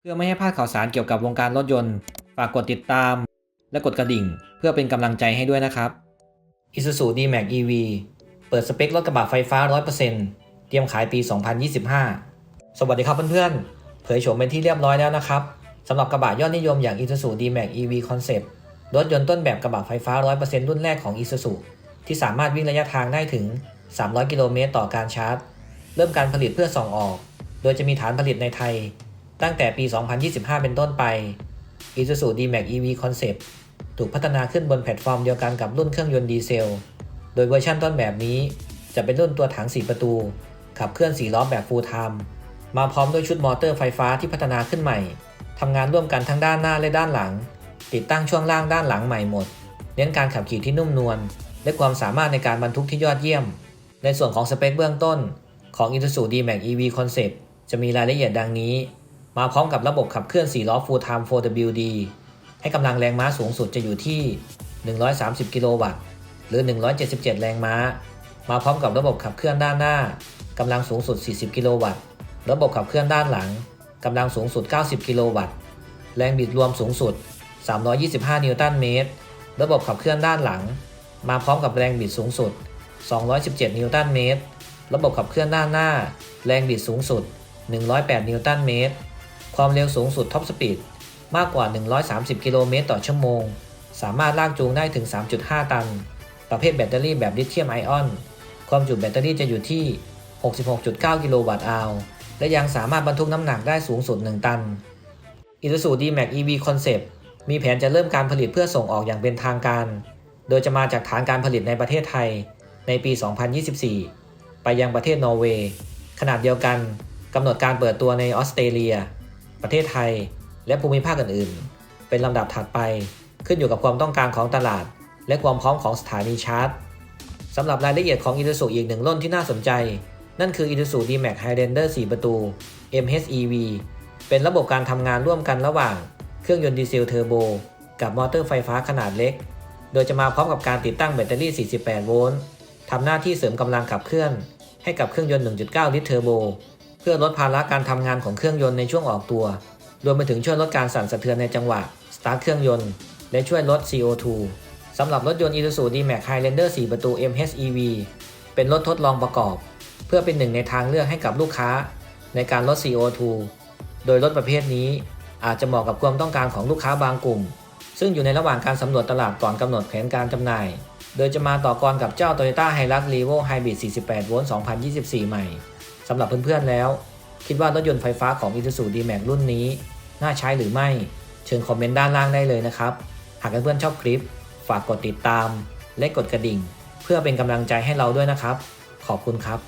เพื่อไม่ให้พลาดข่าวสารเกี่ยวกับวงการรถยนต์ ฝากกดติดตาม และกดกระดิ่ง เพื่อเป็นกำลังใจให้ด้วยนะครับ Isuzu D-Max EV เปิดสเปครถกระบะไฟฟ้า 100%เตรียมขายปี 2025 สวัสดีครับเพื่อนๆ เผยโฉมเป็นที่เรียบร้อยแล้วนะครับสำหรับกระบะยอดนิยมอย่าง Isuzu D-Max EV Concept รถยนต์ต้นแบบกระบะไฟฟ้า 100%รุ่นแรกของ Isuzu ที่สามารถวิ่งระยะทางได้ถึง 300 กิโลเมตรต่อการชาร์จ เริ่มการผลิตเพื่อส่งออก โดยจะมีฐานผลิตในไทย ตั้งแต่ปี 2025 เป็นต้นไป Isuzu D-Max EV Concept ถูกพัฒนาขึ้นบนแพลตฟอร์มเดียวกันกับรุ่นเครื่องยนต์ดีเซล โดยเวอร์ชั่นต้นแบบนี้จะเป็นรุ่นตัวถัง 4 ประตู ขับเคลื่อน 4 ล้อแบบ Full Time มาพร้อมด้วยชุดมอเตอร์ไฟฟ้าที่พัฒนาขึ้นใหม่ ทำงานร่วมกันทั้งด้านหน้าและด้านหลัง ติดตั้งช่วงล่างด้านหลังใหม่หมด เน้นการขับขี่ที่นุ่มนวล และความสามารถในการบรรทุกที่ยอดเยี่ยม ในส่วนของสเปคเบื้องต้น ของ Isuzu D-Max EV Concept จะมีรายละเอียดดังนี้ มาพร้อมกับระบบขับเคลื่อน 4 ล้อ Full Time 4WD ให้กำลังแรงม้าสูงสุดจะอยู่ที่ 130 กิโลวัตต์ หรือ 177 แรงม้า มาพร้อมกับระบบขับเคลื่อนด้านหน้ากำลังสูงสุด 40 กิโลวัตต์ ระบบขับเคลื่อนด้านหลังกำลังสูงสุด 90 กิโลวัตต์ แรงบิดรวมสูงสุด 325 นิวตันเมตร ระบบขับเคลื่อนด้านหลัง มาพร้อมกับแรงบิดสูงสุด 217 นิวตันเมตร ระบบขับเคลื่อนด้านหน้า แรงบิดสูงสุด 108 นิวตันเมตร ความเร็วสูงสุดท็อปสปีดมากกว่า 130 กิโลเมตรต่อชั่วโมง สามารถลากจูงได้ถึง 3.5 ตัน ประเภทแบตเตอรี่แบบลิเธียมไอออน ความจุแบตเตอรี่จะอยู่ที่ 66.9 กิโลวัตต์อาวและยังสามารถบรรทุกน้ำหนักได้สูงสุด 1 ตัน Isuzu D-Max EV Concept มีแผนจะเริ่มการผลิตเพื่อส่งออกอย่างเป็นทางการ โดยจะมาจากฐานการผลิตในประเทศไทย ในปี 2024 ไปยังประเทศนอร์เวย์ ขนาดเดียวกันกำหนดการเปิดตัวในออสเตรเลีย ประเทศไทย และภูมิภาคอื่นๆ เป็นลำดับถัดไปขึ้นอยู่กับความต้องการของตลาด และความพร้อมของสถานีชาร์จสำหรับรายละเอียดของ Isuzu อีกหนึ่งรุ่นที่น่าสนใจ นั่นคือ Isuzu D-Max Highlander 4 ประตู MHEV เป็นระบบการทำงานร่วมกันระหว่าง เครื่องยนต์ดีเซลเทอร์โบ กับมอเตอร์ไฟฟ้าขนาดเล็ก โดยจะมาพร้อมกับการติดตั้งแบตเตอรี่ 48 โวลต์ทำหน้าที่เสริมกำลังขับเคลื่อน ให้กับเครื่องยนต์ 1.9 ลิตรเทอร์โบ เพื่อลดภาระการทำงานของเครื่องยนต์ในช่วงออกตัว รวมไปถึงช่วยลดการสั่นสะเทือนในจังหวะสตาร์ทเครื่องยนต์ และช่วยลด CO2 สำหรับรถยนต์ Isuzu D-Max Highlander 4 ประตู MHEV เป็นรถทดลองประกอบ เพื่อเป็นหนึ่งในทางเลือกให้กับลูกค้า ในการลด CO2 โดยรถประเภทนี้อาจจะเหมาะกับความต้องการของลูกค้าบางกลุ่ม ซึ่งอยู่ในระหว่างการสำรวจตลาดก่อนกำหนดแผนการจำหน่าย โดยจะมาต่อกรกับเจ้า Toyota Hilux Revo Hybrid 48โวลต์2024 ใหม่ สำหรับเพื่อนๆแล้ว คิดว่ารถยนต์ไฟฟ้าของ Isuzu D-Max รุ่นนี้ น่าใช้หรือไม่ เชิญคอมเมนต์ด้านล่างได้เลยนะครับ หากเพื่อนๆชอบคลิป ฝากกดติดตาม และกดกระดิ่ง เพื่อเป็นกำลังใจให้เราด้วยนะครับ ขอบคุณครับ